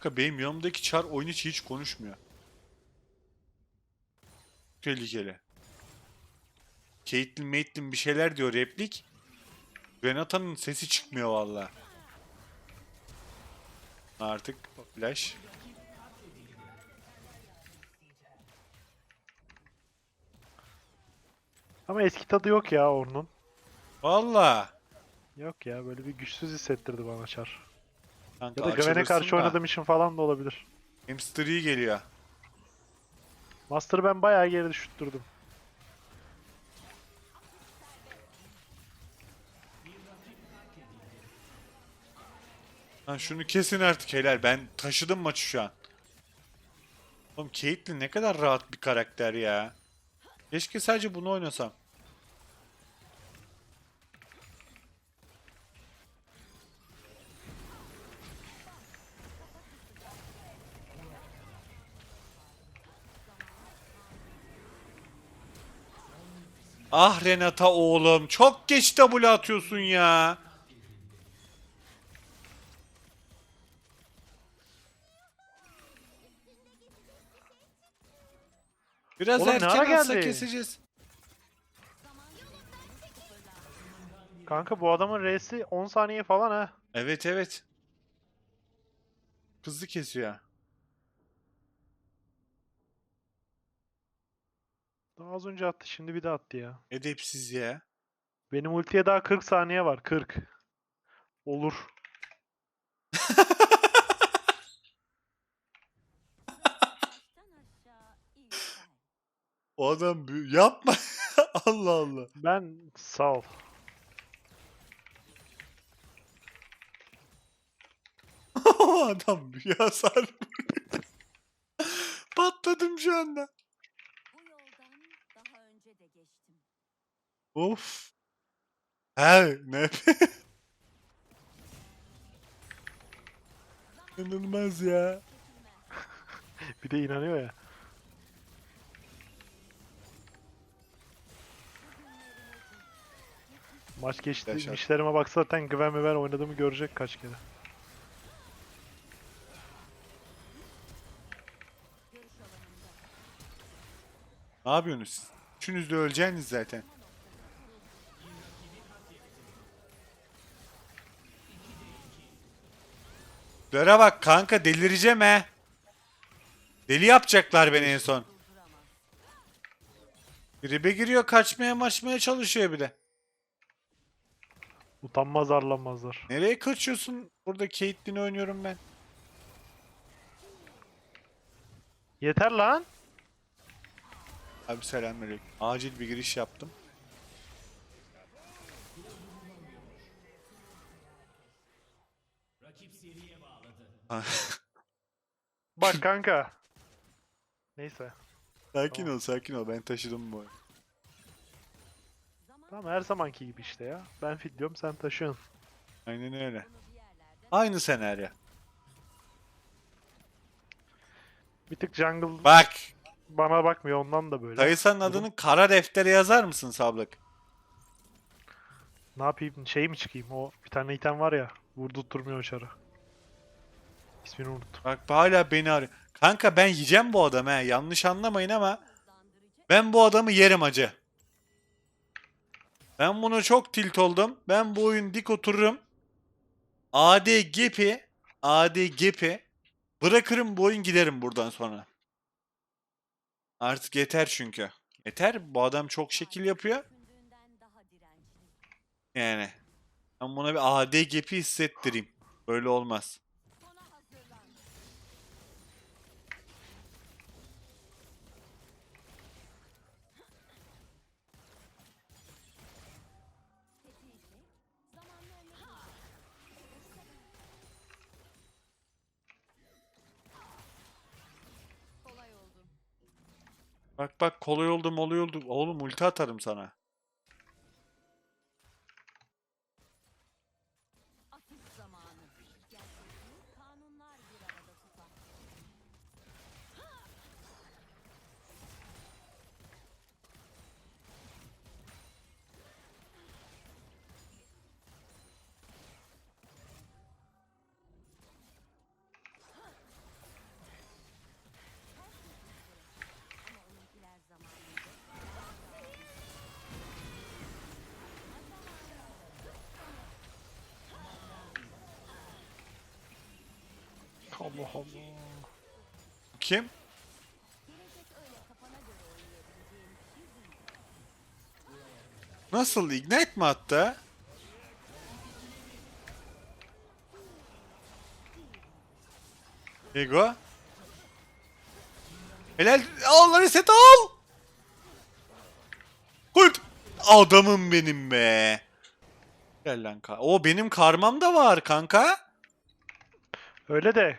Kanka benim yanımdaki çar oyun içi hiç konuşmuyor. Tehlikeli. Caitlyn Maitlyn bir şeyler diyor replik. Renata'nın sesi çıkmıyor valla. Artık flash. Ama eski tadı yok ya Orn'un. Valla. Yok ya böyle bir güçsüz hissettirdi bana Char. Kanka Ya da Gwen'e açılırsın karşı da. oynadığım için falan da olabilir. Hamster iyi geliyor. Master'ı ben bayağı geri düşürttürdüm. Lan şunu kesin artık helal. Ben taşıdım maçı şu an. Oğlum Caitlyn ne kadar rahat bir karakter ya. Keşke sadece bunu oynasam. Ah Renata oğlum. Çok geç W atıyorsun ya. Biraz Oğlum ne erken ara atsa geldi? keseceğiz. Kanka bu adamın R'si 10 saniye falan ha. Evet evet. Hızlı kesiyor. Daha az önce attı şimdi bir de attı ya. Edepsiz ya. Benim ultiye daha 40 saniye var 40. Olur. O adam büyü- yapma. Allah Allah. Ben sağ ol. O adam büyü hasar. Patladım şu anda. Bu yoldan daha önce de geçtim. Of. He ne? İnanılmaz ya. Bir de inanıyor ya. Maç geçti. Yaşar. İşlerime bak zaten Gwen ve ben oynadığımı görecek kaç kere. Ne yapıyorsunuz siz? Üçünüz de öleceğiniz zaten. Döre bak kanka delireceğim he. Deli yapacaklar beni en son. Gribe giriyor kaçmaya maçmaya çalışıyor bir de. Utanmaz arlanmazlar. Nereye kaçıyorsun? Burada Caitlyn oynuyorum ben. Yeter lan. Abi selamünaleyküm. Acil bir giriş yaptım. Bak kanka. Neyse. sakin ol sakin ol ben taşıdım bu. Zaman Tamam her zamanki gibi işte ya. Ben fit diyorum sen taşıyorsun. Aynen öyle. Aynı senaryo. Bir tık jungle Bak bana bakmıyor ondan da böyle. Kayısa'nın adını kara deftere yazar mısın Sablık? Ne yapayım şey mi çıkayım o bir tane item var ya vurdurtturmuyor çarı. İsmini unuttum. Bak hala beni arıyor. Kanka ben yiyeceğim bu adamı he. Yanlış anlamayın ama ben bu adamı yerim acı. Ben bunu çok tilt oldum. Ben bu oyun dik otururum. AD Gepi AD Gepi bırakırım bu oyun giderim buradan sonra. Artık yeter çünkü. Yeter. Bu adam çok şekil yapıyor. Yani. Ben buna bir AD Gepi hissettireyim. Böyle olmaz. Bak bak kolay oldu molay oldu. Oğlum ulti atarım sana. Allah Allah. Kim? Nasıl? Ignite mi attı? Ego. Helal. Al reset al. Kurt. Adamım benim be. Gel lan O benim karmam da var kanka. Öyle de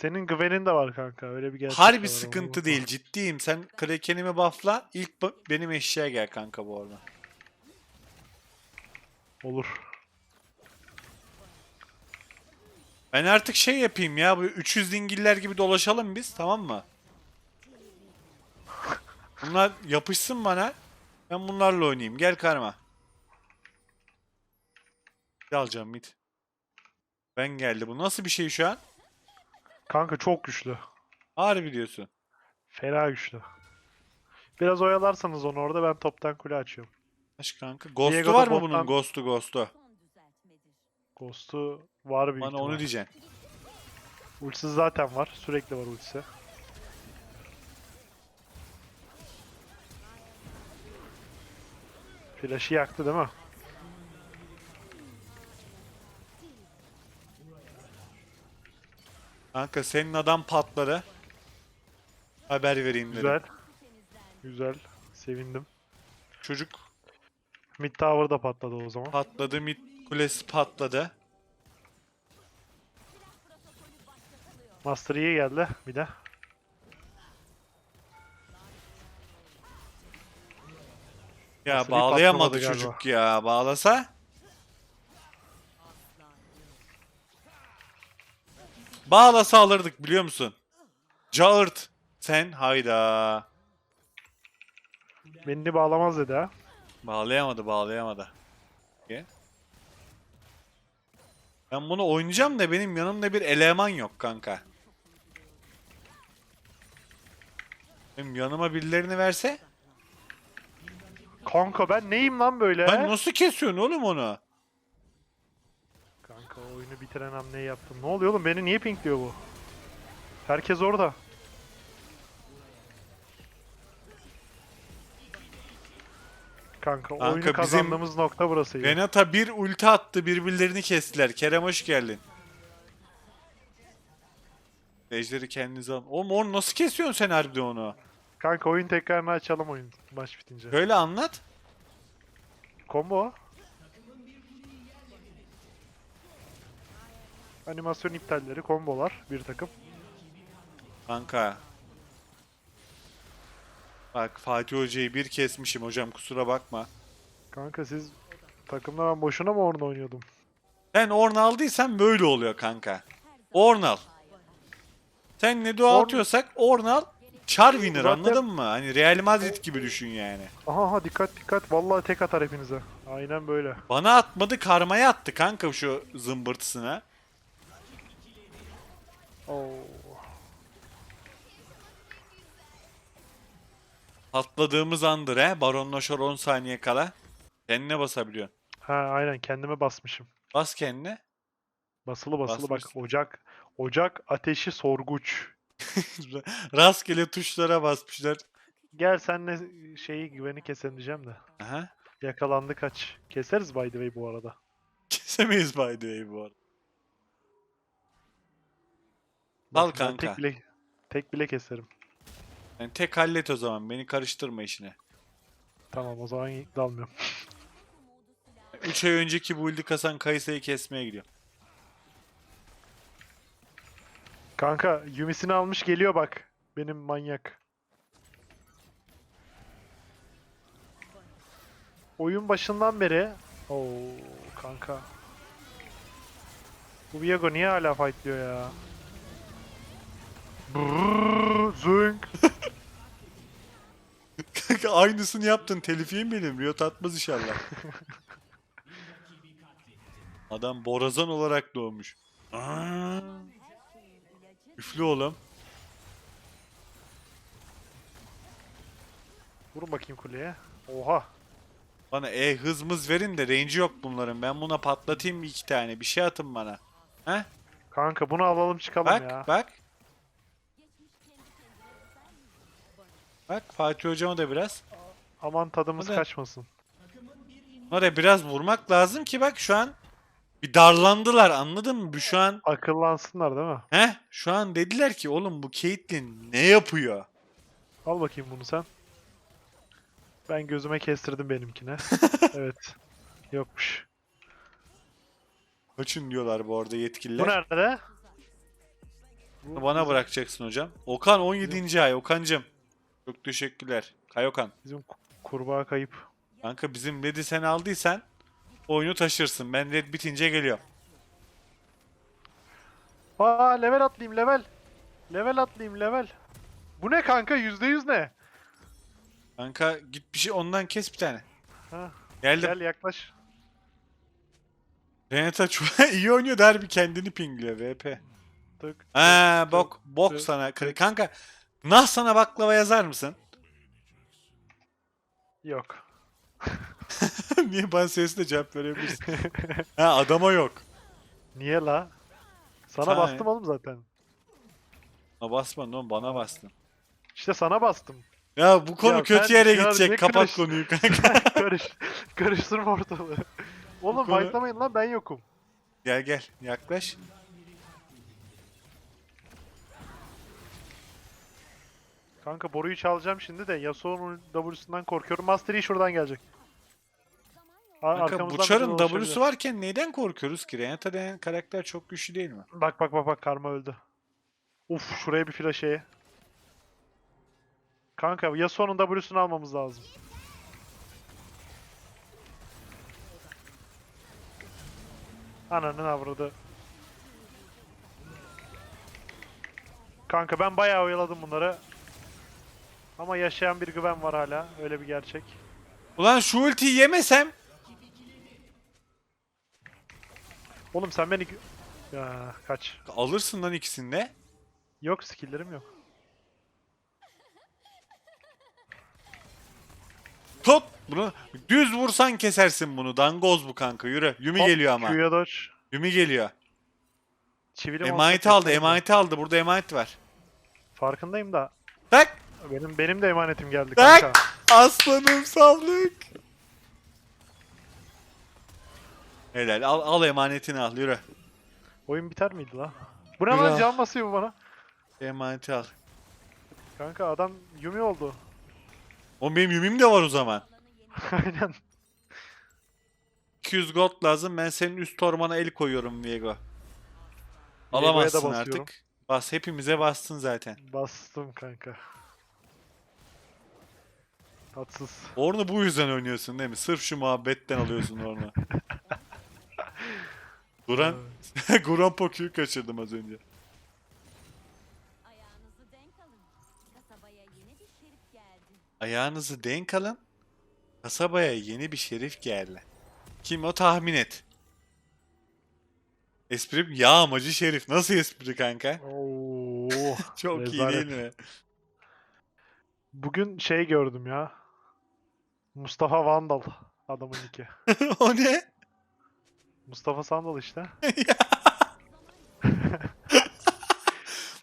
senin güvenin de var kanka. Öyle bir gerçek Harbi var, sıkıntı değil ciddiyim. Sen Kraken'imi buffla. İlk bu- benim eşeğe gel kanka bu arada. Olur. Ben artık şey yapayım ya bu 300 dingiller gibi dolaşalım biz tamam mı? Bunlar yapışsın bana. Ben bunlarla oynayayım. Gel karma. Ne alacağım mid? Ben geldi. Bu nasıl bir şey şu an? Kanka çok güçlü. Harbi diyorsun. Fena güçlü. Biraz oyalarsanız onu orada ben toptan kule açıyorum. Aş kanka. Ghost'u Diego'da var mı bunun? Ghost'u Ghost'u. Ghost'u var büyük Bana ihtimal. onu diyeceksin. Ultisi zaten var. Sürekli var ultisi. Flash'ı yaktı değil mi? Kanka senin adam patladı. Haber vereyim dedim. Güzel. Güzel. Sevindim. Çocuk Mid Tower da patladı o zaman. patladı. Mid kulesi patladı. Master Yi geldi bir de. Ya Nasıl bir bağlayamadı patlamadı çocuk ya. Bağlasa. Bağlasa alırdık biliyor musun? Cağırt. Sen hayda. Beni bağlamaz dedi ha. Bağlayamadı bağlayamadı. Ye. Ben bunu oynayacağım da benim yanımda bir eleman yok kanka. Benim yanıma birilerini verse. Kanka ben neyim lan böyle? Ben nasıl kesiyorsun oğlum onu? Bitiren hamleyi yaptım. Ne oluyor oğlum? Beni niye pinkliyor bu? Herkes orada. Kanka, Kanka, oyunu bizim kazandığımız nokta burasıydı. Renata bir ulti attı birbirlerini kestiler. Kerem hoş geldin. Ejderi kendinize alın. Oğlum onu nasıl kesiyorsun sen harbiden onu? Kanka oyun tekrarını açalım oyun maç bitince. Böyle anlat. Combo. Animasyon iptalleri, kombolar bir takım. Kanka. Bak Fatih Hoca'yı bir kesmişim hocam kusura bakma. Kanka siz takımda ben boşuna mı orada oynuyordum? Sen Orn aldıysan böyle oluyor kanka. Orn al. Sen ne dua Orn- atıyorsak Orn al. Char winner Zaten- anladın mı? Hani Real Madrid gibi düşün yani. Aha aha dikkat dikkat vallahi tek atar hepinize. Aynen böyle. Bana atmadı karmaya attı kanka şu zımbırtısına. Oo. Atladığımız andır he. Baronla Şor 10 saniye kala. Kendine basabiliyorsun. Ha aynen kendime basmışım. Bas kendine. Basılı basılı bak Basmışsın. ocak ocak ateşi sorguç. Rastgele tuşlara basmışlar. Gel senle şeyi güveni keselim diyeceğim de. Aha. Yakalandı kaç. Keseriz by the way bu arada. Kesemeyiz by the way bu arada. Al Bak, ben kanka. Tek bile, tek bile keserim. Yani tek hallet o zaman. Beni karıştırma işine. Tamam o zaman dalmıyorum. 3 ay önceki build'i kasan Kayısa'yı kesmeye gidiyor. Kanka Yumi'sini almış geliyor bak. Benim manyak. Oyun başından beri Oo kanka. Bu Viego niye hala fightlıyor ya? Brrrr, zünk. Kanka aynısını yaptın. Telifiyim benim. Riot atmaz inşallah. Adam borazan olarak doğmuş. Aa, üflü oğlum. Vurun bakayım kuleye. Oha. Bana e hız mız verin de range yok bunların. Ben buna patlatayım bir iki tane. Bir şey atın bana. He? Kanka bunu alalım çıkalım Bak ya. bak. Bak Fatih hocama da biraz. Aman tadımız Hadi. kaçmasın. Oraya biraz vurmak lazım ki bak şu an bir darlandılar anladın mı? Bu şu an Akıllansınlar değil mi? He? Şu an dediler ki oğlum bu Caitlyn ne yapıyor? Al bakayım bunu sen. Ben gözüme kestirdim benimkine. evet. Yokmuş. Kaçın diyorlar bu arada yetkililer. Bu nerede? Bana bırakacaksın hocam. Okan 17. ay. Okan'cım. Çok teşekkürler. Kayokan. Bizim ku- kurbağa kayıp. Kanka bizim Red'i sen aldıysan oyunu taşırsın. Ben Red bitince geliyorum. Aa level atlayayım level. Level atlayayım level. Bu ne kanka? Yüzde yüz ne? Kanka git bir şey ondan kes bir tane. Ha, Geldim. gel yaklaş. Renata çok iyi oynuyor der bir kendini pingliyor VP. Tık. Ha tık, bok tık, bok tık, sana. Kanka nah sana baklava yazar mısın? Yok. Niye bana sesle cevap verebilirsin? ha adama yok. Niye la? Sana Sana bastım oğlum zaten. Bana basmadın oğlum bana bastın. İşte sana bastım. Ya bu konu Ya kötü sen yere ne gidecek. Kapat karış- konuyu kanka. Karış, karıştırma ortalığı. Oğlum konu- fightlamayın lan ben yokum. gel gel yaklaş. Kanka boruyu çalacağım şimdi de Yasuo'nun W'sundan korkuyorum. Master Yi şuradan gelecek. Kanka arkamızdan bu çarın biri dolaşabilir. W'su varken neyden korkuyoruz ki? Renata denen karakter çok güçlü değil mi? Bak bak bak bak karma öldü. Uf şuraya bir flaşeye. Kanka Yasuo'nun W'sunu almamız lazım. Ananın avradı. Kanka ben bayağı oyaladım bunları. Ama yaşayan bir güven var hala. Öyle bir gerçek. Ulan şu ultiyi yemesem Oğlum sen beni... Ya kaç. alırsın lan ikisini de. Yok skill'lerim yok. Tut bunu düz vursan kesersin bunu. Dangoz bu kanka yürü. Yumi Hop, geliyor ama. Q'ya dodge. Yumi geliyor. Çivilim olsa Emaneti aldı, emaneti aldı. Burada emanet var. Farkındayım da. Tak! Benim benim de emanetim geldi Tak! kanka. Aslanım sağlık. Helal. Al, al emanetini al. Yürü. Oyun biter miydi la? Bu ne lan al. can basıyor bu bana. Emaneti al. Kanka adam Yumi oldu. O benim yumim de var o zaman. Aynen. 200 gold lazım. Ben senin üst ormana el koyuyorum Viego. Viego'ya da Alamazsın basıyorum. artık. Bas hepimize bastın zaten. Bastım kanka. Tatsız. Ornu bu yüzden oynuyorsun değil mi? Sırf şu muhabbetten alıyorsun Ornu. Duran, Guran Poku'yu kaçırdım az önce. Ayağınızı denk alın. Kasabaya yeni bir şerif geldi. Ayağınızı denk alın. Kasabaya yeni bir şerif geldi. Kim o tahmin et. Esprim yağmacı şerif. Nasıl espri kanka? Oo. Çok iyi değil mi? Bugün şey gördüm ya. Mustafa Vandal adamın niki. o ne? Mustafa Sandal işte.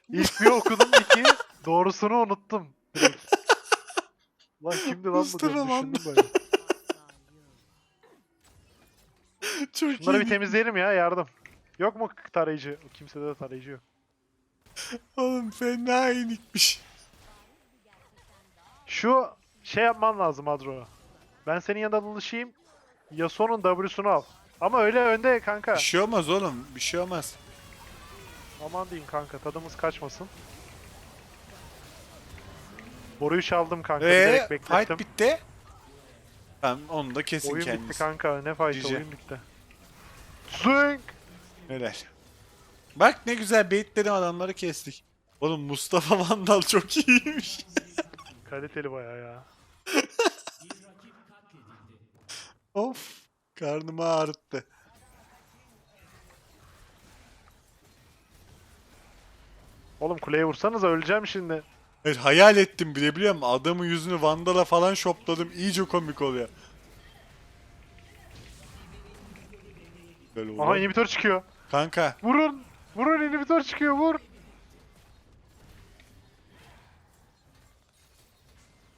İlk bir okudum niki. Doğrusunu unuttum. Direkt. Lan kimdi lan bu? Mustafa diye Vandal. düşündüm böyle. Çok Bunları iyi. bir temizleyelim ya yardım. Yok mu tarayıcı? Kimsede de tarayıcı yok. Oğlum fena inikmiş. Şu şey yapman lazım Adro. Ben senin yanında dolaşayım. Yasuo'nun W'sunu al. Ama öyle önde kanka. Bir şey olmaz oğlum. Bir şey olmaz. Aman diyeyim kanka tadımız kaçmasın. Boruyu çaldım kanka Eee bilerek fight beklettim. bitti. Tamam onu da kesin Oyun kendisi. bitti kanka ne fight Cici. oyun bitti. Zing! Helal. Bak ne güzel baitledim adamları kestik. Oğlum Mustafa Vandal çok iyiymiş. Kaliteli bayağı ya. of. Karnımı ağrıttı. Oğlum kuleye vursanız öleceğim şimdi. Evet, hayal ettim bile biliyor musun? Adamın yüzünü Vandal'a falan şopladım. İyice komik oluyor. Böyle Aha olur. inhibitor çıkıyor. Kanka Vurun. Vurun inhibitor çıkıyor vur.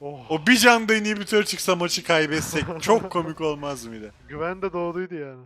Oh O bir canda inhibitor çıksa maçı kaybetsek çok komik olmaz mıydı? güven de doğduydu yani.